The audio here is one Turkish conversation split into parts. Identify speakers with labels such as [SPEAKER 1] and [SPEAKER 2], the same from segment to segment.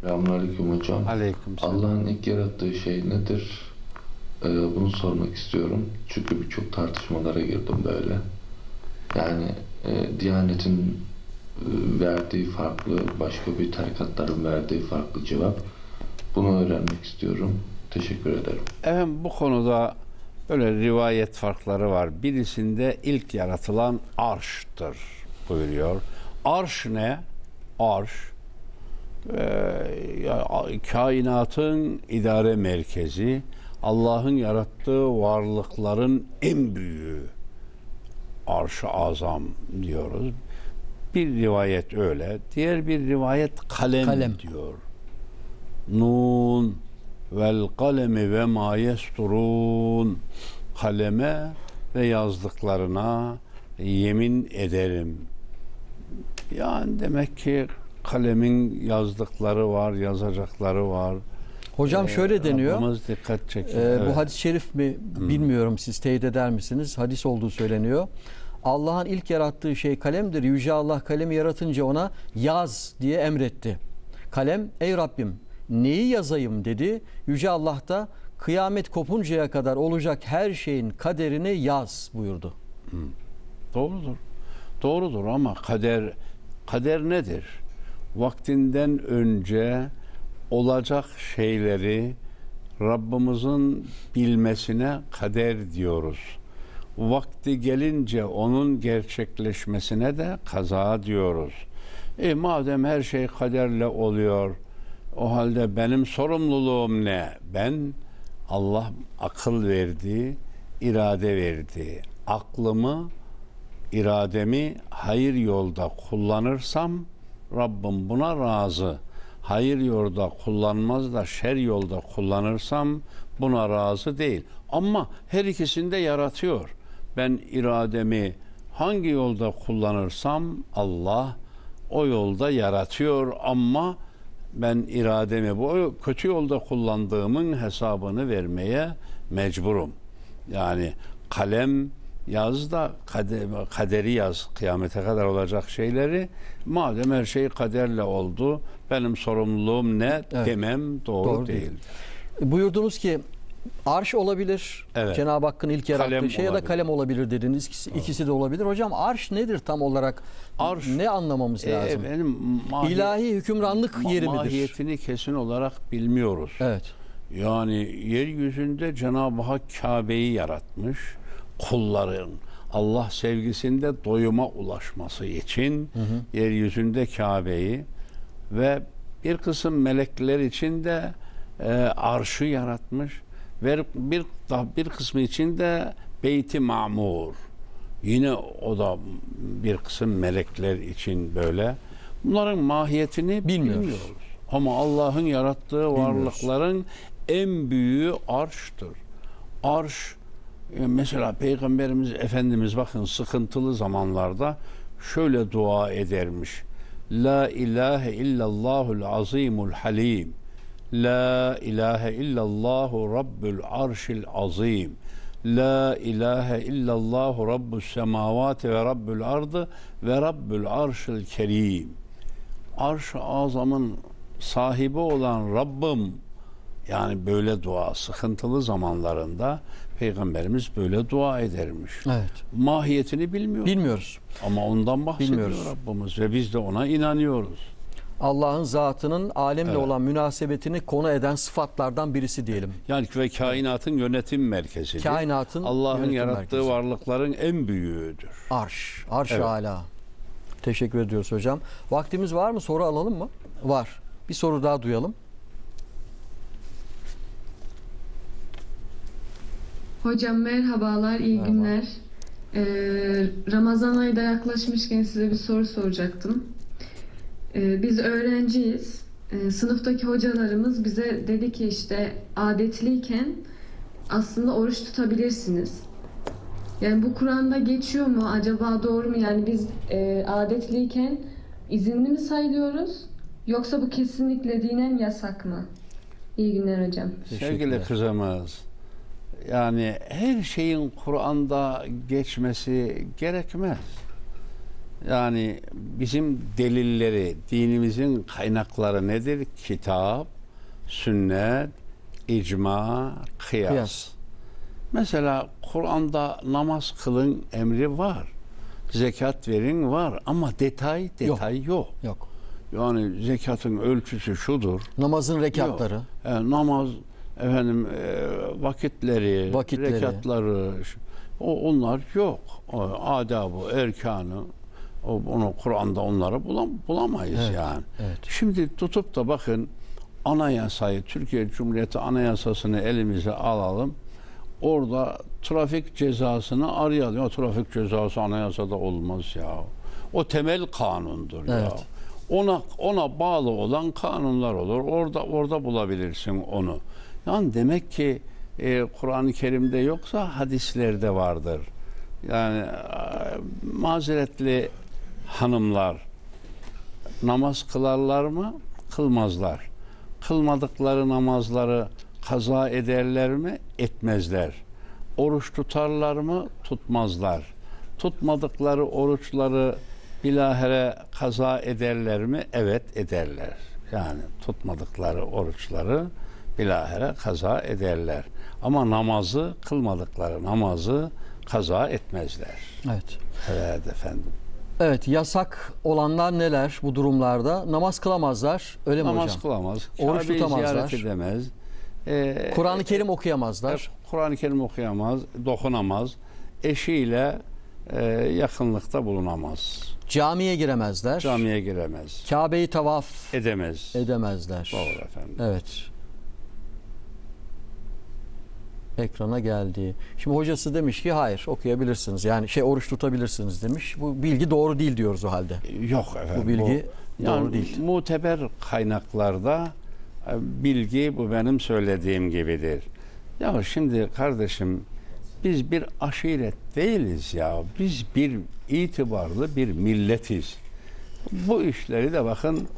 [SPEAKER 1] Selamünaleyküm hocam.
[SPEAKER 2] Aleykümselam.
[SPEAKER 1] Allah'ın ilk yarattığı şey nedir? Ee, bunu sormak istiyorum. Çünkü birçok tartışmalara girdim böyle. Yani e, Diyanet'in e, verdiği farklı, başka bir tarikatların verdiği farklı cevap. Bunu öğrenmek istiyorum. Teşekkür ederim.
[SPEAKER 2] Efendim bu konuda böyle rivayet farkları var. Birisinde ilk yaratılan arştır buyuruyor. Arş ne? Arş e, kainatın idare merkezi, Allah'ın yarattığı varlıkların en büyüğü. Arş-ı azam diyoruz. Bir rivayet öyle. Diğer bir rivayet kalem,
[SPEAKER 3] Kalem.
[SPEAKER 2] diyor. Nun vel kalemi ve ma yesturun. Kaleme ve yazdıklarına yemin ederim. Yani demek ki kalemin yazdıkları var, yazacakları var.
[SPEAKER 3] Hocam şöyle deniyor.
[SPEAKER 2] Rabbimiz dikkat çekiyor.
[SPEAKER 3] Ee,
[SPEAKER 2] Evet.
[SPEAKER 3] Bu hadis-i şerif mi bilmiyorum siz teyit eder misiniz? Hadis olduğu söyleniyor. Allah'ın ilk yarattığı şey kalemdir. Yüce Allah kalemi yaratınca ona yaz diye emretti. Kalem ey Rabbim neyi yazayım dedi. Yüce Allah da kıyamet kopuncaya kadar olacak her şeyin kaderini yaz buyurdu.
[SPEAKER 2] Doğrudur. Doğrudur ama kader kader nedir? Vaktinden önce olacak şeyleri Rabbimizin bilmesine kader diyoruz. Vakti gelince onun gerçekleşmesine de kaza diyoruz. E madem her şey kaderle oluyor, o halde benim sorumluluğum ne? Ben Allah akıl verdi, irade verdi. Aklımı irademi hayır yolda kullanırsam Rabbim buna razı. Hayır yolda kullanmaz da şer yolda kullanırsam buna razı değil. Ama her ikisini de yaratıyor. Ben irademi hangi yolda kullanırsam Allah o yolda yaratıyor ama ben irademi bu kötü yolda kullandığımın hesabını vermeye mecburum. Yani kalem yaz da kader- kaderi yaz kıyamete kadar olacak şeyleri madem her şey kaderle oldu benim sorumluluğum ne
[SPEAKER 3] Evet.
[SPEAKER 2] demem doğru,
[SPEAKER 3] Doğru değil.
[SPEAKER 2] değil.
[SPEAKER 3] Buyurdunuz ki arş olabilir.
[SPEAKER 2] Evet.
[SPEAKER 3] Cenab-ı Hakk'ın ilk yarattığı
[SPEAKER 2] Kalem
[SPEAKER 3] şey ya da
[SPEAKER 2] olabilir.
[SPEAKER 3] kalem olabilir dediniz. İkisi, ikisi de olabilir. Hocam arş nedir tam olarak?
[SPEAKER 2] Arş-
[SPEAKER 3] ne anlamamız
[SPEAKER 2] E,
[SPEAKER 3] lazım?
[SPEAKER 2] benim mahi-
[SPEAKER 3] İlahi hükümranlık
[SPEAKER 2] ma-
[SPEAKER 3] yeri midir?
[SPEAKER 2] Mahiyetini kesin olarak bilmiyoruz.
[SPEAKER 3] Evet.
[SPEAKER 2] Yani yeryüzünde Cenab-ı Hak Kabe'yi yaratmış. Kulların Allah sevgisinde doyuma ulaşması için yeryüzünde Kabe'yi ve bir kısım melekler için de e, arşı yaratmış ve bir daha bir kısmı için de Beyti Mamur. Yine o da bir kısım melekler için böyle. Bunların mahiyetini
[SPEAKER 3] Bilmiyoruz.
[SPEAKER 2] bilmiyoruz. Ama Allah'ın yarattığı varlıkların en büyüğü arştır. Arş mesela Peygamberimiz Efendimiz bakın sıkıntılı zamanlarda şöyle dua edermiş. La ilahe illallahul azimul halim. La ilahe illallahu rabbul arşil azim. La ilahe illallahu rabbus semavati ve rabbul ardı ve rabbul arşil kerim. Arş-ı azamın sahibi olan Rabbim yani böyle dua sıkıntılı zamanlarında Peygamberimiz böyle dua edermiş.
[SPEAKER 3] Evet.
[SPEAKER 2] Mahiyetini bilmiyor.
[SPEAKER 3] Bilmiyoruz.
[SPEAKER 2] Ama ondan bahsediyor
[SPEAKER 3] Bilmiyoruz.
[SPEAKER 2] Rabbimiz ve biz de ona inanıyoruz.
[SPEAKER 3] Allah'ın zatının alemle
[SPEAKER 2] Evet.
[SPEAKER 3] olan münasebetini konu eden sıfatlardan birisi diyelim.
[SPEAKER 2] Yani ve kainatın yönetim merkezi.
[SPEAKER 3] Kainatın
[SPEAKER 2] Allah'ın yarattığı
[SPEAKER 3] merkezi.
[SPEAKER 2] varlıkların en büyüğüdür.
[SPEAKER 3] Arş. Arş-ı
[SPEAKER 2] Evet.
[SPEAKER 3] ala. Teşekkür ediyoruz hocam. Vaktimiz var mı? Soru alalım mı? Var. Bir soru daha duyalım.
[SPEAKER 4] Hocam merhabalar, iyi
[SPEAKER 3] Merhaba.
[SPEAKER 4] günler. Ee, Ramazan ayı da yaklaşmışken size bir soru soracaktım. Ee, biz öğrenciyiz. Ee, sınıftaki hocalarımız bize dedi ki işte adetliyken aslında oruç tutabilirsiniz. Yani bu Kur'an'da geçiyor mu? Acaba doğru mu? Yani biz e, adetliyken izinli mi sayılıyoruz? Yoksa bu kesinlikle dinen yasak mı? İyi günler hocam.
[SPEAKER 2] Sevgili
[SPEAKER 3] Teşekkürler.
[SPEAKER 2] Yani her şeyin Kur'an'da geçmesi gerekmez. Yani bizim delilleri, dinimizin kaynakları nedir? Kitap, sünnet, icma, kıyas.
[SPEAKER 3] Kıyas.
[SPEAKER 2] Mesela Kur'an'da namaz kılın emri var. Zekat verin var ama detay detay yok.
[SPEAKER 3] Yok.
[SPEAKER 2] Yani zekatın ölçüsü şudur.
[SPEAKER 3] Namazın rekatları.
[SPEAKER 2] Yok. E, namaz efendim e, vakitleri,
[SPEAKER 3] Vakitleri.
[SPEAKER 2] rekatları o onlar yok. O, adabı, erkanı o, onu Kur'an'da onları bulam, bulamayız
[SPEAKER 3] Evet,
[SPEAKER 2] yani.
[SPEAKER 3] evet.
[SPEAKER 2] Şimdi tutup da bakın anayasayı, Türkiye Cumhuriyeti Anayasası'nı elimize alalım. Orada trafik cezasını arayalım. Ya trafik cezası anayasada olmaz ya. O temel kanundur ya.
[SPEAKER 3] Evet.
[SPEAKER 2] Ona ona bağlı olan kanunlar olur. Orada orada bulabilirsin onu. Yani demek ki e, Kur'an-ı Kerim'de yoksa hadislerde vardır. Yani e, mazeretli hanımlar namaz kılarlar mı? Kılmazlar. Kılmadıkları namazları kaza ederler mi? Etmezler. Oruç tutarlar mı? Tutmazlar. Tutmadıkları oruçları bilahere kaza ederler mi? Evet ederler. Yani tutmadıkları oruçları bilahere kaza ederler. Ama namazı kılmadıkları namazı kaza etmezler.
[SPEAKER 3] Evet.
[SPEAKER 2] Evet efendim.
[SPEAKER 3] Evet yasak olanlar neler bu durumlarda? Namaz kılamazlar. Öyle mi
[SPEAKER 2] Namaz
[SPEAKER 3] hocam?
[SPEAKER 2] kılamaz.
[SPEAKER 3] Oruç
[SPEAKER 2] Kabe'yi
[SPEAKER 3] tutamazlar.
[SPEAKER 2] ziyaret edemez. Ee,
[SPEAKER 3] Kur'an-ı Kerim okuyamazlar.
[SPEAKER 2] Kur'an-ı Kerim okuyamaz, dokunamaz. Eşiyle e, yakınlıkta bulunamaz.
[SPEAKER 3] Camiye giremezler.
[SPEAKER 2] Camiye giremez.
[SPEAKER 3] Kabe'yi tavaf
[SPEAKER 2] Edemez.
[SPEAKER 3] edemezler.
[SPEAKER 2] Doğru efendim.
[SPEAKER 3] Evet. Ekrana geldi. Şimdi hocası demiş ki hayır okuyabilirsiniz. Yani şey oruç tutabilirsiniz demiş. Bu bilgi doğru değil diyoruz o halde.
[SPEAKER 2] Yok efendim.
[SPEAKER 3] Bu bilgi doğru
[SPEAKER 2] yani
[SPEAKER 3] değil.
[SPEAKER 2] Muteber kaynaklarda e, bilgi bu benim söylediğim gibidir. Ya şimdi kardeşim biz bir aşiret değiliz ya. Biz bir itibarlı bir milletiz. Bu işleri de bakın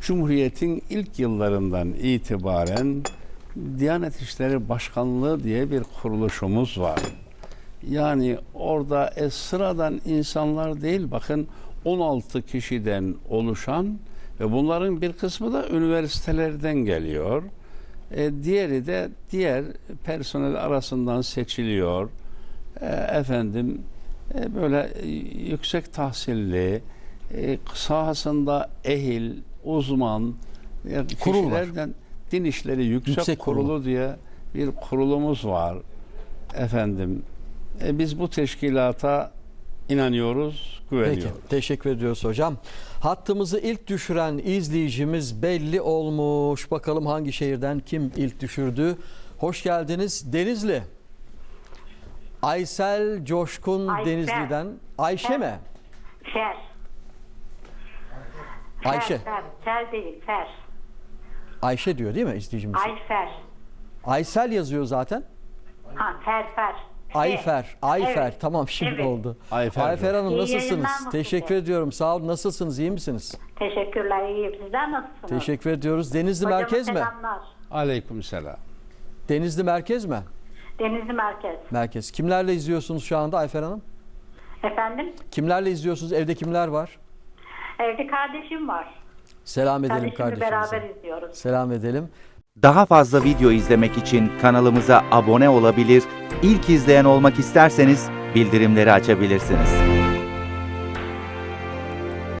[SPEAKER 2] Cumhuriyet'in ilk yıllarından itibaren Diyanet İşleri Başkanlığı diye bir kuruluşumuz var. Yani orada e, sıradan insanlar değil bakın 16 kişiden oluşan ve bunların bir kısmı da üniversitelerden geliyor. E, diğeri de diğer personel arasından seçiliyor. E, efendim e, böyle e, yüksek tahsilli, e, sahasında ehil, uzman e,
[SPEAKER 3] Kurul var.
[SPEAKER 2] Din İşleri Yüksek,
[SPEAKER 3] Yüksek Kurulu.
[SPEAKER 2] Kurulu diye bir kurulumuz var. Efendim e, biz bu teşkilata inanıyoruz,
[SPEAKER 3] Peki.
[SPEAKER 2] güveniyoruz.
[SPEAKER 3] Teşekkür ediyoruz hocam. Hattımızı ilk düşüren izleyicimiz belli olmuş. Bakalım hangi şehirden kim ilk düşürdü? Hoş geldiniz Denizli. Aysel Coşkun
[SPEAKER 5] Aysel.
[SPEAKER 3] Denizli'den. Ayşe mi?
[SPEAKER 5] Fer. Fer,
[SPEAKER 3] Ayşe.
[SPEAKER 5] Fer, fer değil, fer.
[SPEAKER 3] Ayşe diyor değil mi izleyicimiz?
[SPEAKER 5] Ayfer.
[SPEAKER 3] Aysel yazıyor zaten.
[SPEAKER 5] Ha, fer, fer.
[SPEAKER 3] Ayfer, Ayfer.
[SPEAKER 5] Evet.
[SPEAKER 3] Tamam şimdi
[SPEAKER 5] Evet.
[SPEAKER 3] oldu.
[SPEAKER 2] Ayfer
[SPEAKER 3] Ayfer Hanım
[SPEAKER 5] İyi
[SPEAKER 3] nasılsınız?
[SPEAKER 5] yayınlar?
[SPEAKER 3] Teşekkür ediyorum. Sağ olun. Nasılsınız? İyi misiniz?
[SPEAKER 5] Teşekkürler, iyiyim. Sizler nasılsınız?
[SPEAKER 3] Teşekkür ediyoruz. Denizli
[SPEAKER 5] Hocama
[SPEAKER 3] merkez mi?
[SPEAKER 5] selamlar.
[SPEAKER 2] Aleyküm selam.
[SPEAKER 3] Denizli merkez mi?
[SPEAKER 5] Denizli Merkez.
[SPEAKER 3] Merkez. Kimlerle izliyorsunuz şu anda Ayfer Hanım?
[SPEAKER 5] Efendim?
[SPEAKER 3] Kimlerle izliyorsunuz? Evde kimler var?
[SPEAKER 5] Evde kardeşim var.
[SPEAKER 3] Selam edelim kardeşimize.
[SPEAKER 5] beraber izliyoruz.
[SPEAKER 3] Selam edelim.
[SPEAKER 6] Daha fazla video izlemek için kanalımıza abone olabilir, ilk izleyen olmak isterseniz bildirimleri açabilirsiniz.